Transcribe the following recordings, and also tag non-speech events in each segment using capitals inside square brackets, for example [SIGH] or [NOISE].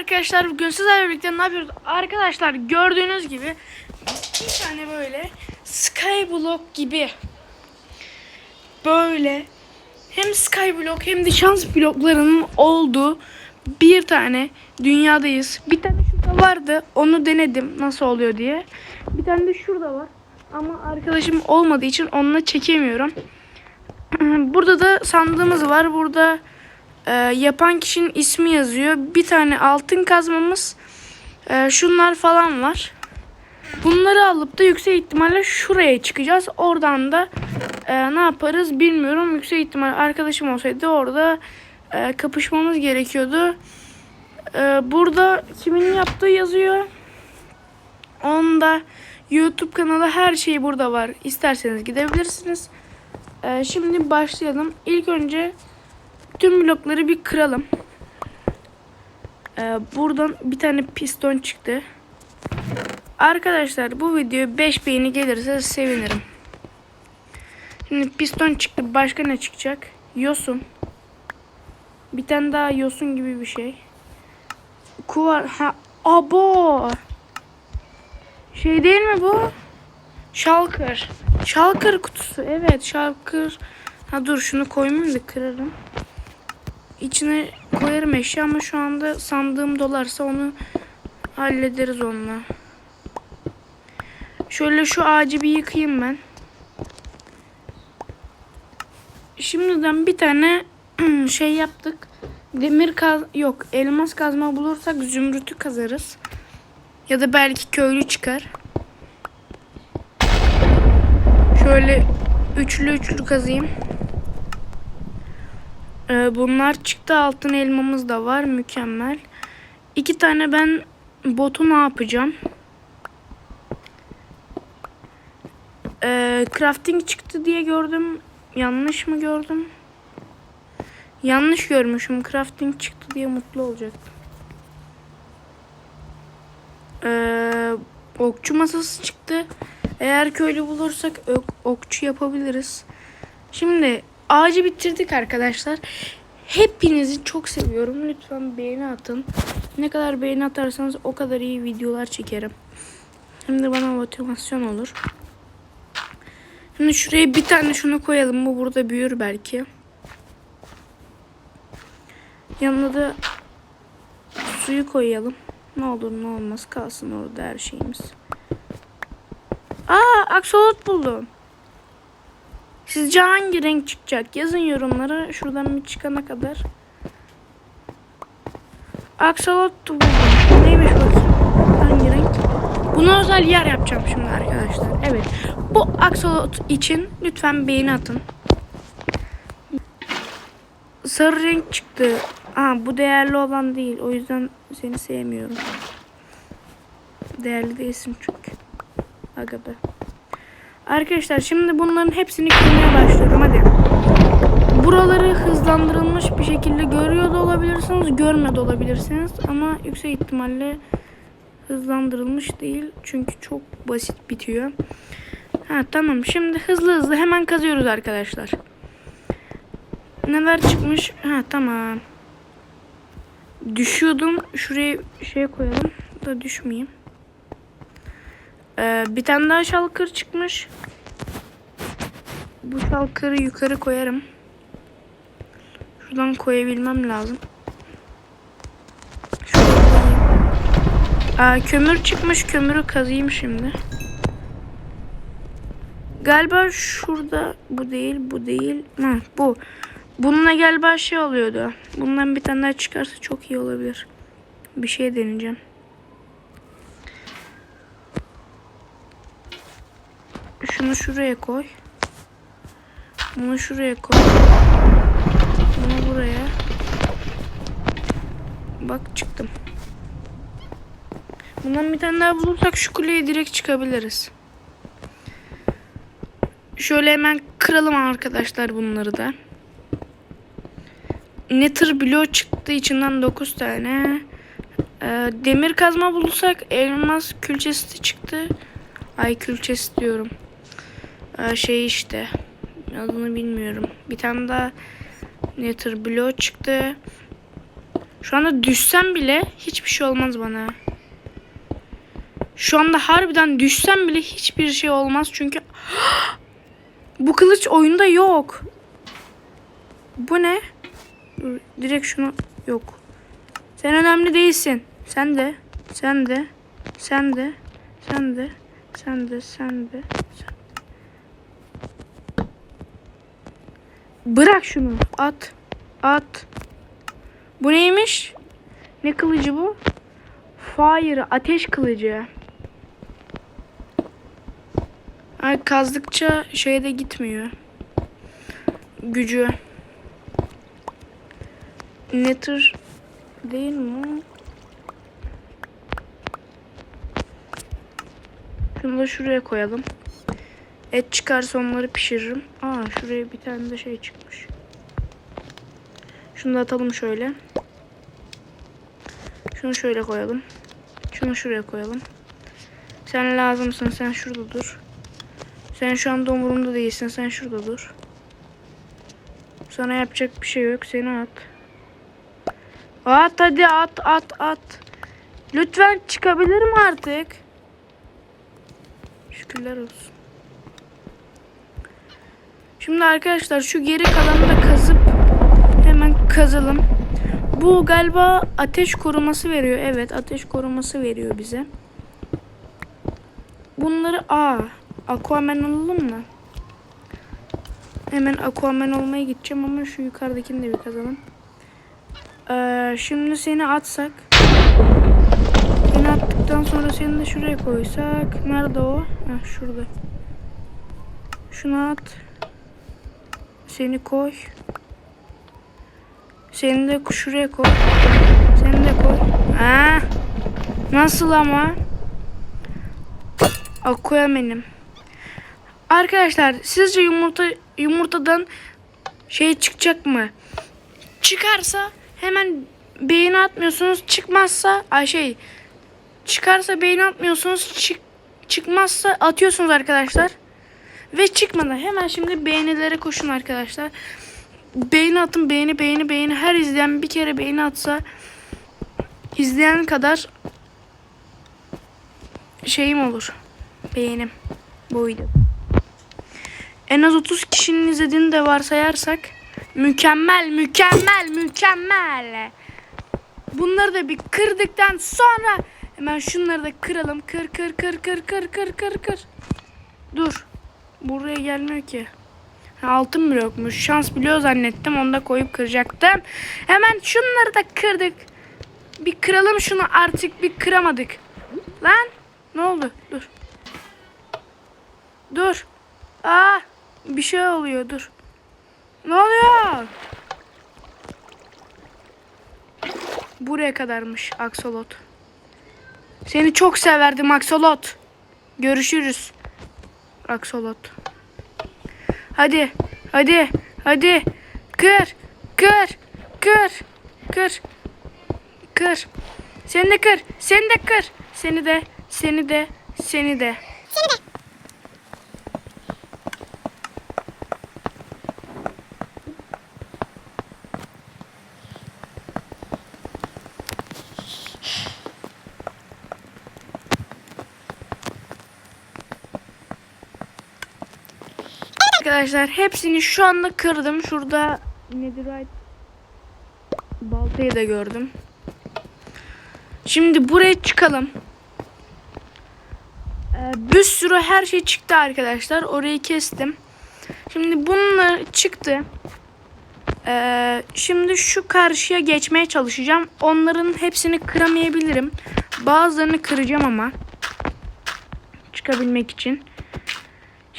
arkadaşlar bugün sizlerle birlikte ne yapıyoruz? Arkadaşlar gördüğünüz gibi bir tane böyle skyblock gibi böyle hem skyblock hem de şans bloklarının olduğu bir tane dünyadayız. Bir tane şurada vardı. Onu denedim nasıl oluyor diye. Bir tane de şurada var. Ama arkadaşım olmadığı için onunla çekemiyorum. [CLEARS THROAT] Burada da sandığımız var. Burada e, yapan kişinin ismi yazıyor. Bir tane altın kazmamız. e, şunlar falan var. Bunları alıp da yüksek ihtimalle şuraya çıkacağız. Oradan da e, ne yaparız bilmiyorum. Yüksek ihtimal arkadaşım olsaydı orada e, kapışmamız gerekiyordu. E, burada kimin yaptığı yazıyor. Onda YouTube kanalı her şey burada var. İsterseniz gidebilirsiniz. E, şimdi başlayalım. İlk önce tüm blokları bir kıralım. E, buradan bir tane piston çıktı. Arkadaşlar bu video 5 beğeni gelirse sevinirim. Şimdi piston çıktı. Başka ne çıkacak? Yosun. Bir tane daha yosun gibi bir şey. Kuvar. Ha, abo. Şey değil mi bu? Şalkır. Şalkır kutusu. Evet şalkır. Ha dur şunu koymayayım da kırarım. İçine koyarım eşya ama şu anda sandığım dolarsa onu hallederiz onunla. Şöyle şu ağacı bir yıkayayım ben. Şimdiden bir tane [CLEARS THROAT] şey yaptık. Demir kaz yok elmas kazma bulursak zümrütü kazarız. Ya da belki köylü çıkar. Şöyle üçlü üçlü kazayım. Ee, bunlar çıktı altın elmamız da var mükemmel. İki tane ben botu ne yapacağım? Ee, crafting çıktı diye gördüm. Yanlış mı gördüm? Yanlış görmüşüm. Crafting çıktı diye mutlu olacaktım. Ee, okçu masası çıktı. Eğer köylü bulursak ok- okçu yapabiliriz. Şimdi ağacı bitirdik arkadaşlar. Hepinizi çok seviyorum. Lütfen beğeni atın. Ne kadar beğeni atarsanız o kadar iyi videolar çekerim. Hem de bana motivasyon olur. Şimdi şuraya bir tane şunu koyalım. Bu burada büyür belki. Yanına da suyu koyalım. Ne olur ne olmaz kalsın orada her şeyimiz. Aa aksolot buldum. Sizce hangi renk çıkacak? Yazın yorumlara şuradan bir çıkana kadar. Aksolot buldum. Neymiş bakayım? Hangi renk? Bunu özel yer yapacağım şimdi arkadaşlar. Evet. Bu aksolot için lütfen beğeni atın. Sarı renk çıktı. Aa, bu değerli olan değil. O yüzden seni sevmiyorum. Değerli değilsin çünkü. Aga be. Arkadaşlar şimdi bunların hepsini kırmaya başlıyorum. Hadi. Buraları hızlandırılmış bir şekilde görüyor da olabilirsiniz, görmüyor olabilirsiniz. Ama yüksek ihtimalle hızlandırılmış değil. Çünkü çok basit bitiyor. Ha tamam. Şimdi hızlı hızlı hemen kazıyoruz arkadaşlar. Neler çıkmış? Ha tamam. Düşüyordum. Şuraya şey koyalım da düşmeyeyim. Ee, bir tane daha şalkır çıkmış. Bu şalkırı yukarı koyarım. Şuradan koyabilmem lazım. Aa, kömür çıkmış. Kömürü kazıyım şimdi. Galiba şurada bu değil, bu değil. Ha, bu. Bununla galiba şey oluyordu. Bundan bir tane daha çıkarsa çok iyi olabilir. Bir şey deneyeceğim. Şunu şuraya koy. Bunu şuraya koy. Bunu buraya. Bak çıktım. Bundan bir tane daha bulursak şu kuleye direkt çıkabiliriz. Şöyle hemen kıralım arkadaşlar bunları da. Nether bloğu çıktı içinden 9 tane. Ee, demir kazma bulursak elmas külçesi çıktı. Ay külçesi diyorum. Şey işte. Adını bilmiyorum. Bir tane daha Nether bloğu çıktı. Şu anda düşsem bile hiçbir şey olmaz bana. Şu anda harbiden düşsem bile hiçbir şey olmaz çünkü [GASPS] bu kılıç oyunda yok. Bu ne? Direkt şunu yok. Sen önemli değilsin. Sen de, sen de, sen de, sen de, sen de, sen de. Sen. Bırak şunu. At. At. Bu neymiş? Ne kılıcı bu? Fire. Ateş kılıcı. Ay kazdıkça şeye de gitmiyor. Gücü. Nether değil mi? Şunu da şuraya koyalım. Et çıkarsa onları pişiririm. Aa şuraya bir tane de şey çıkmış. Şunu da atalım şöyle. Şunu şöyle koyalım. Şunu şuraya koyalım. Sen lazımsın. Sen şurada dur. Sen şu anda umurumda değilsin. Sen şurada dur. Sana yapacak bir şey yok. Seni at. At hadi at at at. Lütfen çıkabilirim artık. Şükürler olsun. Şimdi arkadaşlar şu geri kalanı da kazıp hemen kazalım. Bu galiba ateş koruması veriyor. Evet ateş koruması veriyor bize. Bunları a Aquaman olalım mı? Hemen Aquaman olmaya gideceğim ama şu yukarıdakini de bir kazalım. Ee, şimdi seni atsak. Seni attıktan sonra seni de şuraya koysak. Nerede o? Heh, şurada. Şunu at. Seni koy. Seni de şuraya koy. Seni de koy. Ha? Nasıl ama? Aquaman'im. Arkadaşlar sizce yumurta yumurtadan şey çıkacak mı? Çıkarsa hemen beğeni atmıyorsunuz. Çıkmazsa ay şey çıkarsa beğeni atmıyorsunuz. Çık çıkmazsa atıyorsunuz arkadaşlar. Ve çıkmadan hemen şimdi beğenilere koşun arkadaşlar. Beğeni atın beğeni beğeni beğeni her izleyen bir kere beğeni atsa izleyen kadar şeyim olur. Beğenim bu video. En az 30 kişinin izlediğini de varsayarsak mükemmel mükemmel mükemmel. Bunları da bir kırdıktan sonra hemen şunları da kıralım. Kır kır kır kır kır kır kır kır. Dur. Buraya gelmiyor ki. Altın blokmuş. Şans biliyor zannettim. Onu da koyup kıracaktım. Hemen şunları da kırdık. Bir kıralım şunu artık bir kıramadık. Lan ne oldu? Dur. Dur. Aa bir şey oluyor dur. Ne oluyor? Buraya kadarmış Aksolot. Seni çok severdim Aksolot. Görüşürüz. Aksolot. Hadi. Hadi. Hadi. Kır. Kır. Kır. Kır. Kır. Seni de kır. Seni de kır. Seni de. Seni de. Seni de. Arkadaşlar hepsini şu anda kırdım. Şurada netherite baltayı da gördüm. Şimdi buraya çıkalım. Ee, bir sürü her şey çıktı arkadaşlar. Orayı kestim. Şimdi bunlar çıktı. Ee, şimdi şu karşıya geçmeye çalışacağım. Onların hepsini kıramayabilirim. Bazılarını kıracağım ama. Çıkabilmek için.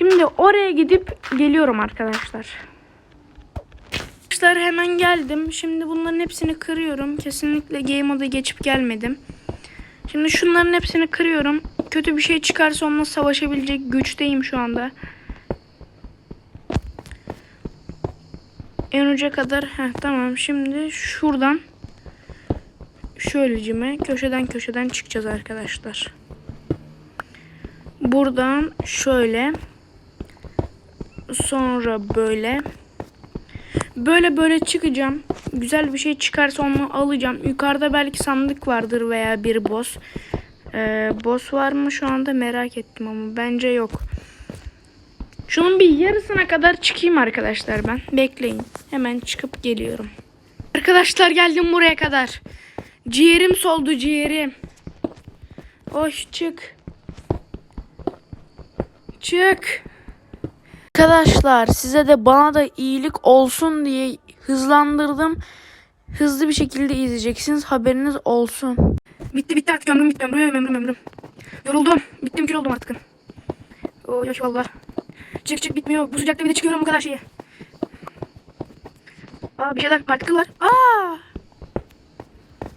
Şimdi oraya gidip geliyorum arkadaşlar. Arkadaşlar hemen geldim. Şimdi bunların hepsini kırıyorum. Kesinlikle game moda geçip gelmedim. Şimdi şunların hepsini kırıyorum. Kötü bir şey çıkarsa onunla savaşabilecek güçteyim şu anda. En uca kadar. Heh, tamam şimdi şuradan şöylecime köşeden köşeden çıkacağız arkadaşlar. Buradan şöyle sonra böyle böyle böyle çıkacağım. güzel bir şey çıkarsa onu alacağım. Yukarıda belki sandık vardır veya bir boss. Ee, boss var mı şu anda merak ettim ama bence yok. Şunun bir yarısına kadar çıkayım arkadaşlar ben. Bekleyin. Hemen çıkıp geliyorum. Arkadaşlar geldim buraya kadar. Ciğerim soldu ciğerim. Hoş çık. Çık. Arkadaşlar size de bana da iyilik olsun diye hızlandırdım. Hızlı bir şekilde izleyeceksiniz. Haberiniz olsun. Bitti bitti artık ömrüm bitti ömrüm ömrüm ömrüm. Yoruldum. Bittim kül oldum artık. Oh yaş valla. Çık çık bitmiyor. Bu sıcakta bir de çıkıyorum bu kadar şeye. Aa bir şeyler partikül var. Aa.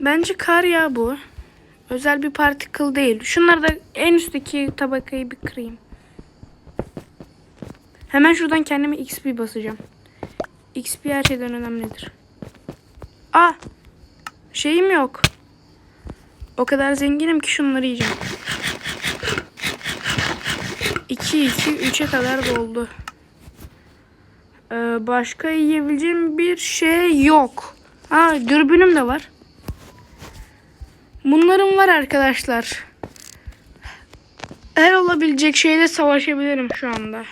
Bence kar ya bu. Özel bir partikül değil. Şunları da en üstteki tabakayı bir kırayım. Hemen şuradan kendime XP basacağım. XP her şeyden önemlidir. Aa! Şeyim yok. O kadar zenginim ki şunları yiyeceğim. 2 2 3'e kadar doldu. Ee, başka yiyebileceğim bir şey yok. Ha dürbünüm de var. Bunlarım var arkadaşlar. Her olabilecek şeyle savaşabilirim şu anda.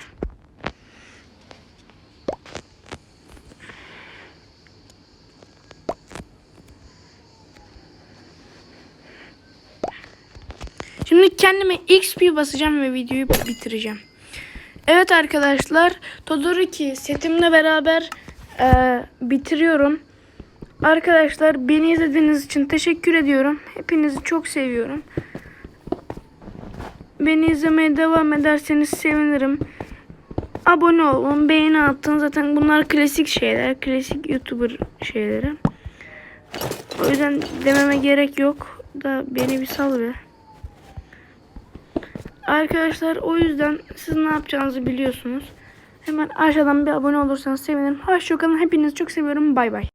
Şimdi kendime XP basacağım ve videoyu bitireceğim. Evet arkadaşlar Todoroki setimle beraber e, bitiriyorum. Arkadaşlar beni izlediğiniz için teşekkür ediyorum. Hepinizi çok seviyorum. Beni izlemeye devam ederseniz sevinirim. Abone olun, beğeni atın. Zaten bunlar klasik şeyler. Klasik YouTuber şeyleri. O yüzden dememe gerek yok. Da beni bir sal be. Arkadaşlar o yüzden siz ne yapacağınızı biliyorsunuz. Hemen aşağıdan bir abone olursanız sevinirim. Hoşçakalın. Hepinizi çok seviyorum. Bay bay.